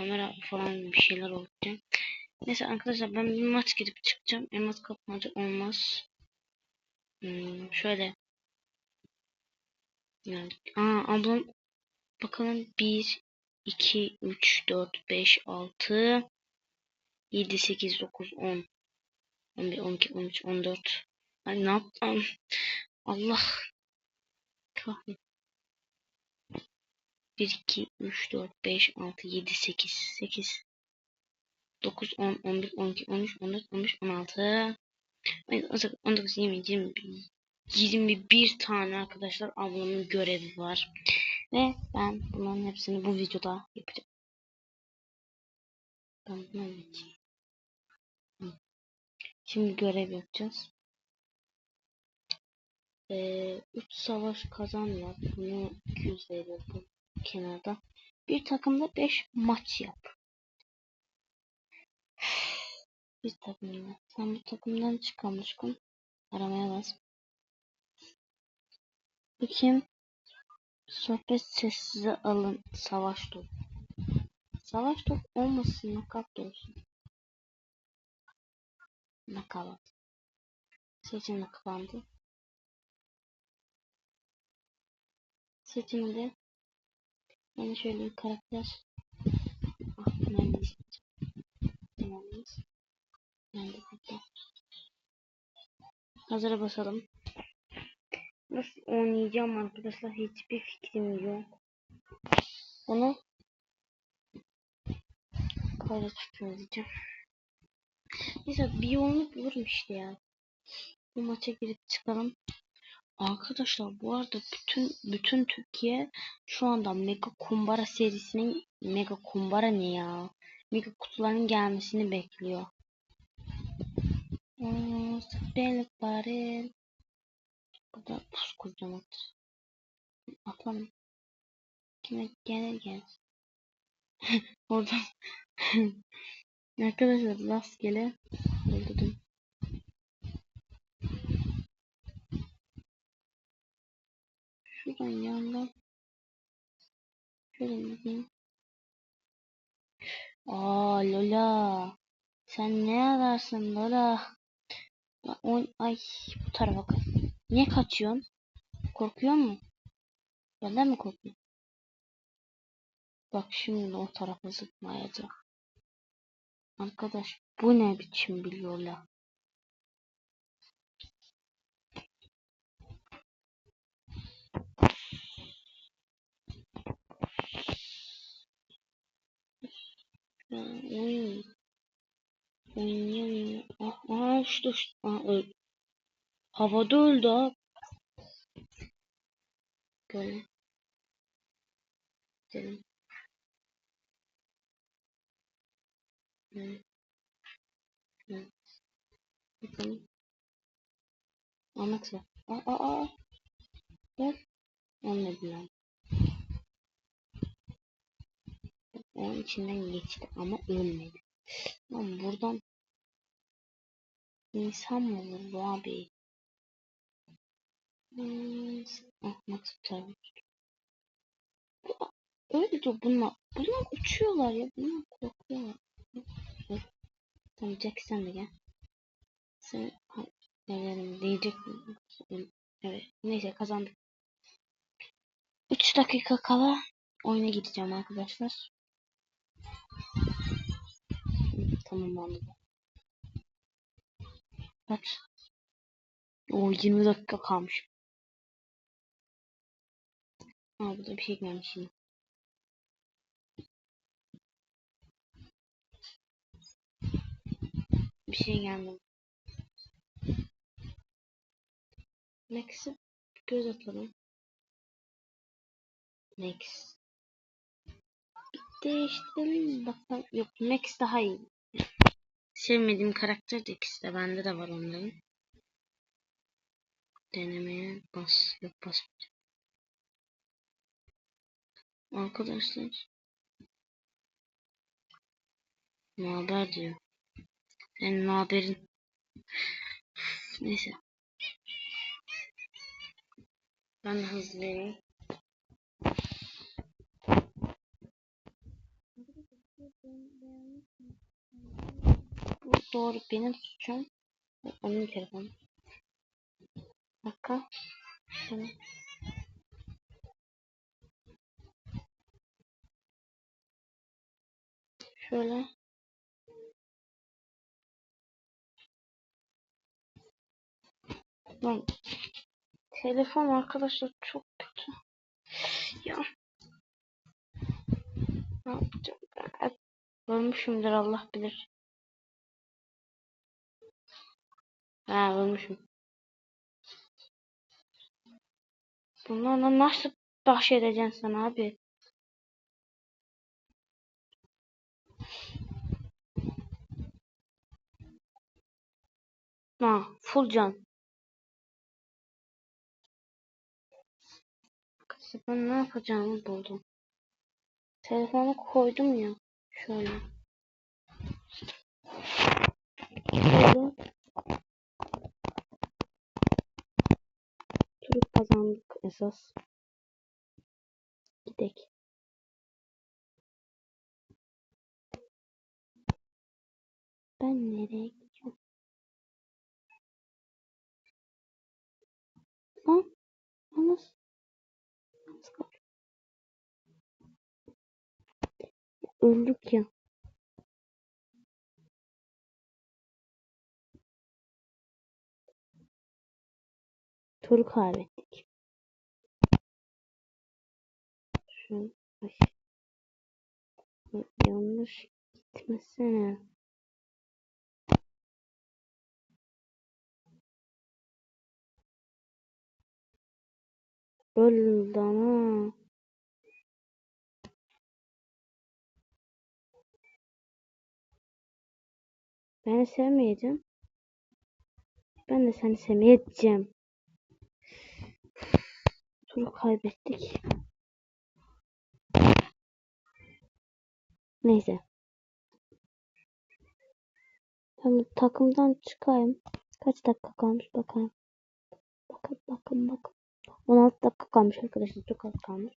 kamera falan bir şeyler olacak. Neyse arkadaşlar ben bir maç gidip çıkacağım. Elmas kapmaca olmaz. Hmm, şöyle. Yani, aa ablam bakalım 1 2 3 4 5 6 7 8 9 10 11 12 13 14 Ay ne yaptım? Allah kahretsin. 1 2 3 4 5 6 7 8 8 9 10 11 12 13 14 15 16 18 19 20 21 21 tane arkadaşlar ablamın görevi var. Ve ben bunların hepsini bu videoda yapacağım. Ben buna. Şimdi görev yapacağız. 3 ee, savaş kazan. Bunu 200 veriyor kenarda. Bir takımda 5 maç yap. Bir takımda. Sen bu takımdan çıkamışkın. Aramaya bas. Kim? Sohbet sessize alın. Savaş top. Savaş top olmasın. Nakat olsun. Nakavat. Seçim nakalandı. Seçimde yani şöyle karakter ah. Ben de burada. Hazıra basalım. Nasıl oynayacağım arkadaşlar hiçbir fikrim yok. Bunu böyle diyeceğim. Neyse bir yolunu bulurum işte ya. Bu maça girip çıkalım. Arkadaşlar bu arada bütün bütün Türkiye şu anda Mega Kumbara serisinin Mega Kumbara ne ya? Mega kutuların gelmesini bekliyor. Spell bari. Burada pus at. Atlamam. Kime gelir gel. Oradan. Arkadaşlar rastgele öldürdüm. Yandan. Şöyle gideyim. Aa Lola. Sen ne ararsın Lola? On, ay bu tarafa kaç. Niye kaçıyorsun? Korkuyor mu? Benden mi korkuyorsun? Bak şimdi o tarafa zıplayacak. Arkadaş bu ne biçim biliyorlar? Oyun. Oynuyor. Aha işte. Aha, öl. Havada öldü. Gidelim. Evet. Evet. Bakalım. Var. Aa aa aa. Lan. Onun içinden geçti ama ölmedi. Lan buradan insan mı olur bu abi? Hmm, ah Max. Öyle de bunlar. Bunlar uçuyorlar ya. Bunlar korkuyorlar. Tamam Jack sen de gel. Sen Nelerim diyecek Evet. Neyse kazandık. 3 dakika kala oyuna gideceğim arkadaşlar. Tamam anladım. Kaç? O 20 dakika kalmış. Aa burada bir şey gelmiş yine. Bir şey geldi. Max'e göz atalım. Max. Değiştirelim bakalım. Yok Max daha iyi. Sevmediğim karakter de ikisi de bende de var onların. Denemeye bas. Yok bas. Arkadaşlar. Ne haber diyor. Senin ne haberin? Neyse. Ben de Doğru benim suçum. Onun telefonu. Dakika. Şöyle. Şöyle. Lan. Telefon arkadaşlar çok kötü. Ya. Ne yapacağım? Ölmüşümdür Allah bilir. Ha ölmüşüm. Bunlarla nasıl baş edeceksin sen abi? Ha full can. Kızım ben ne yapacağımı buldum. Telefonu koydum ya. Şöyle. Koydum. Turu kazandık esas. Gidek. Ben nereye gidiyorum? Lan. Yalnız. Yalnız kaldım. Öldük ya. Turu kaybettik. Şu ay. Yanlış gitmesene. Öldü ama. Beni sevmeyeceğim. Ben de seni sevmeyeceğim. Turu kaybettik. Neyse. Ben takımdan çıkayım. Kaç dakika kalmış bakayım. Bakın bakın bakın. 16 dakika kalmış arkadaşlar. Çok az kalmış.